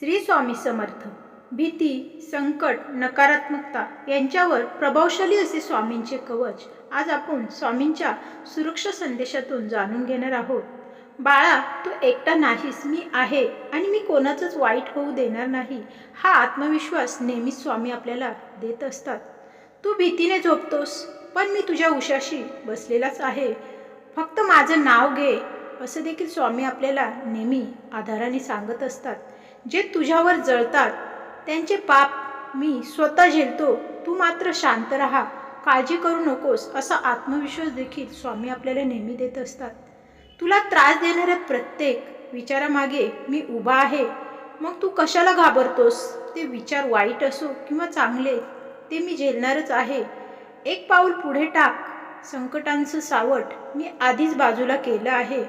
श्री स्वामी समर्थ. भीती संकट नकारात्मकता यांच्यावर प्रभावशाली असे स्वामींचे कवच आज आपण स्वामींच्या सुरक्षा संदेशातून जाणून घेणार आहोत. बाळा तू एकटा नाहीस मी आहे आणि मी कोणाचंच वाईट होऊ देणार नाही. हा आत्मविश्वास नेहमीच स्वामी आपल्याला देत असतात. तू भीतीने झोपतोस पण मी तुझ्या उशाशी बसलेलाच आहे. फक्त माझं नाव घे असं देखील स्वामी आपल्याला नेहमी आधाराने सांगत असतात. जे तुझ्यावर जळतात त्यांचे पाप मी स्वतः झेलतो. तू मात्र शांत राहा. काळजी करू नकोस असा आत्मविश्वास देखील स्वामी आपल्याला नेहमी देत असतात. तुला त्रास देणाऱ्या प्रत्येक विचारामागे मी उभा आहे. मग तू कशाला घाबरतोस? ते विचार वाईट असो किंवा चांगले ते मी झेलणारच आहे. एक पाऊल पुढे टाक. संकटांचं सावट मी आधीच बाजूला केलं आहे.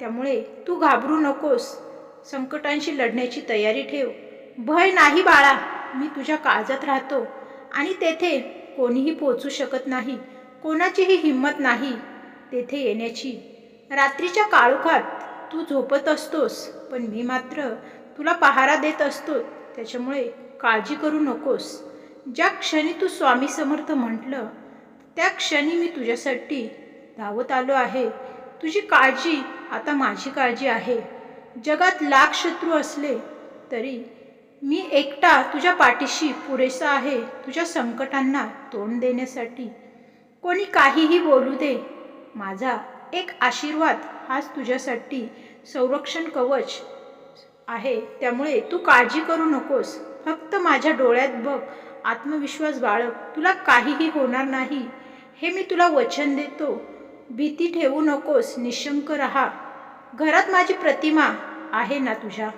त्यामुळे तू घाबरू नकोस. संकटांशी लढण्याची तयारी ठेव. भय नाही बाळा मी तुझ्या काळजात राहतो आणि तेथे कोणीही पोचू शकत नाही कोणाचीही हिंमत नाही. तेथे येण्याची. रात्रीच्या काळोखात तू झोपत असतोस पण मी मात्र तुला पहारा देत असतो त्याच्यामुळे काळजी करू नकोस. ज्या क्षणी तू स्वामी समर्थ म्हटलं त्या क्षणी मी तुझ्यासाठी धावत आलो आहे. तुझी काळजी आता माझी काळजी आहे. जगात लाख शत्रू असले तरी मी एकटा तुझ्या पाठीशी पुरेसा आहे तुझ्या संकटांना तोंड देण्यासाठी. कोणी काहीही बोलू दे माझा एक आशीर्वाद हाच तुझ्यासाठी संरक्षण कवच आहे. त्यामुळे तू काळजी करू नकोस. फक्त माझ्या डोळ्यात बघ आत्मविश्वास बाळग. तुला काहीही होणार नाही हे मी तुला वचन देतो. भीती ठेवू नकोस निशंक राहा. घरात माझी प्रतिमा आहे ना तुझ्या?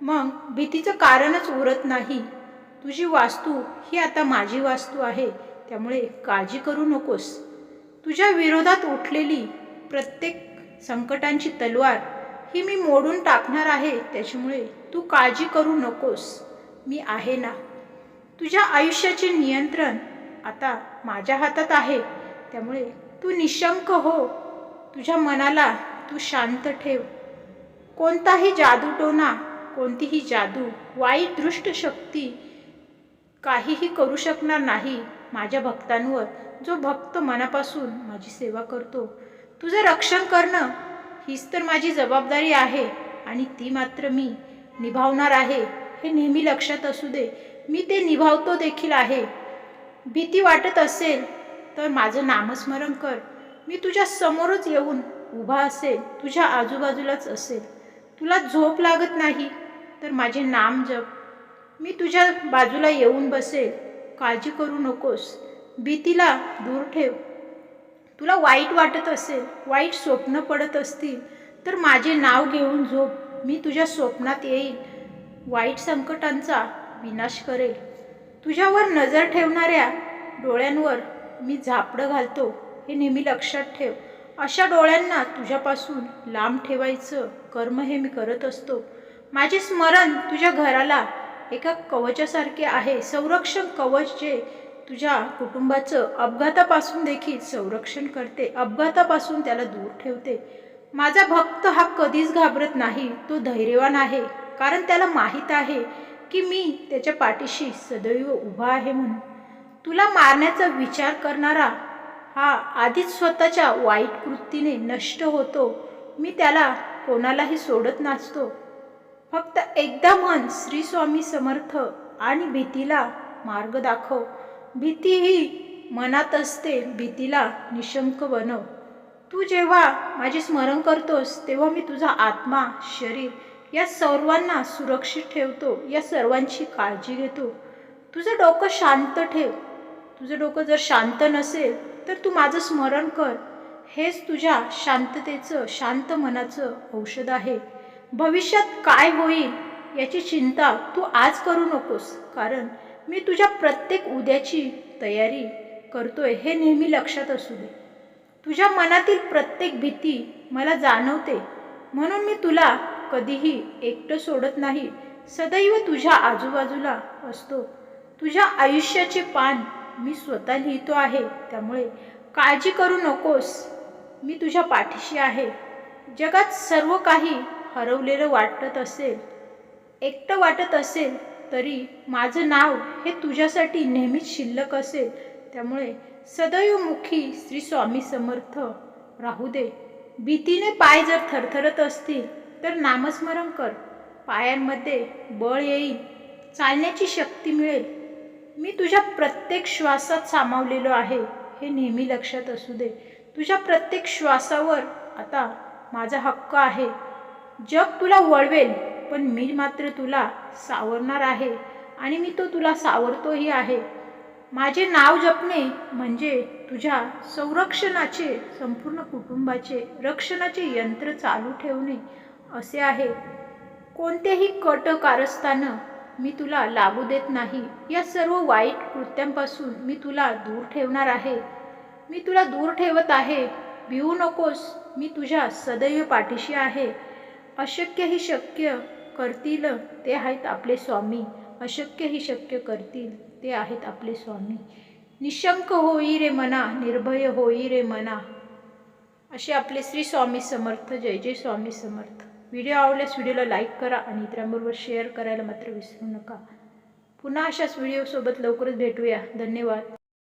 मग भीतीचं कारणच उरत नाही. तुझी वास्तू ही आता माझी वास्तू आहे त्यामुळे काळजी करू नकोस. तुझ्या विरोधात उठलेली प्रत्येक संकटांची तलवार ही मी मोडून टाकणार आहे त्याच्यामुळे तू काळजी करू नकोस. मी आहे ना. तुझ्या आयुष्याचे नियंत्रण आता माझ्या हातात आहे त्यामुळे तू निशंक हो. तुझ्या मनाला तू शांत ठेव. कोणताही जादूटोना कोणतीही जादू वाईट दृष्ट शक्ती काहीही करू शकणार नाही माझ्या भक्तांवर. जो भक्त मनापासून माझी सेवा करतो तुझं रक्षण करणं हीच तर माझी जबाबदारी आहे आणि ती मात्र मी निभावणार आहे हे नेहमी लक्षात असू दे. मी ते निभावतो देखील आहे. भीती वाटत असेल तर माझं नामस्मरण कर. मी तुझ्या समोरच येऊन उभा असेल तुझ्या आजूबाजूलाच असेल. तुला झोप लागत नाही तर माझे नाम जप. मी तुझ्या बाजूला येऊन बसेल. काळजी करू नकोस. भीतीला दूर ठेव. तुला वाईट वाटत असेल वाईट स्वप्न पडत असतील तर माझे नाव घेऊन झोप. मी तुझ्या स्वप्नात येईल. वाईट संकटांचा विनाश करेल. तुझ्यावर नजर ठेवणाऱ्या डोळ्यांवर मी झापडं घालतो. हे नेहमी लक्षात ठेव. अशा डोळ्यांना तुझ्यापासून लांब ठेवायचं कर्म हे मी करत असतो. माझे स्मरण तुझ्या घराला एका कवचासारखे आहे. संरक्षण कवच जे तुझ्या कुटुंबाचं अपघातापासून देखील संरक्षण करते. अपघातापासून त्याला दूर ठेवते. माझा भक्त हा कधीच घाबरत नाही. तो धैर्यवान आहे. कारण त्याला माहीत आहे की मी त्याच्या पाठीशी सदैव उभा आहे म्हणून. तुला मारण्याचा विचार करणारा हा आधीच स्वतःच्या वाईट कृतीने नष्ट होतो. मी त्याला कोणालाही सोडत नाचतो. फक्त एकदा म्हण श्री स्वामी समर्थ आणि भीतीला मार्ग दाखव. भीती ही मनात असते भीतीला निशंक बनव तू जेव्हा माझे स्मरण करतोस तेव्हा मी तुझा आत्मा शरीर या सर्वांना सुरक्षित ठेवतो या सर्वांची काळजी घेतो. तुझं डोकं शांत ठेव. तुझं डोकं जर शांत नसेल तर तू माझं स्मरण कर. हेच तुझ्या शांततेचं शांत मनाचं औषध आहे. भविष्यात काय होईल याची चिंता तू आज करू नकोस कारण मी तुझ्या प्रत्येक उद्याची तयारी करतोय हे नेहमी लक्षात असू दे. तुझ्या मनातील प्रत्येक भीती मला जाणवते म्हणून मी तुला कधीही एकटं सोडत नाही. सदैव तुझ्या आजूबाजूला असतो. तुझ्या आयुष्याचे पान मी स्वतः लिहितो आहे त्यामुळे काळजी करू नकोस. मी तुझ्या पाठीशी आहे. जगात सर्व काही हरवलेलं वाटत असेल एकटं वाटत असेल तरी माझं नाव हे तुझ्यासाठी नेहमीच शिल्लक असेल. त्यामुळे सदैवमुखी श्री स्वामी समर्थ राहू दे. भीतीने पाय जर थरथरत असतील तर नामस्मरण कर. पायांमध्ये बळ येईल. चालण्याची शक्ती मिळेल. मी तुझ्या प्रत्येक श्वासात सामावलेलो आहे हे नेहमी लक्षात असू दे. तुझ्या प्रत्येक श्वासावर आता माझा हक्क आहे. जग तुला वळवेल पण मी मात्र तुला सावरणार आहे आणि मी तो तुला सावरतोही आहे. माझे नाव जपणे म्हणजे तुझ्या संरक्षणाचे संपूर्ण कुटुंबाचे रक्षणाचे यंत्र चालू ठेवणे असे आहे. कोणतेही कट कारस्थानं मी तुला लागू देत नाही. या सर्व वाईट कृत्यांपासून मी तुला दूर ठेवणार आहे. मी तुला दूर ठेवत आहे. भिवू नकोस. मी तुझ्या सदैव पाठीशी आहे. अशक्य ही शक्य करतील ते आहेत आपले स्वामी. अशक्य ही शक्य करतील ते आहेत आपले स्वामी. निशंक होई रे मना निर्भय होई रे मना. असे आपले श्री स्वामी समर्थ जय जय स्वामी समर्थ. व्हिडिओ आवडल्यास व्हिडिओला लाईक करा आणि इतरांबरोबर शेअर करायला मात्र विसरू नका. पुन्हा अशाच व्हिडिओसोबत लवकरच भेटूया. धन्यवाद.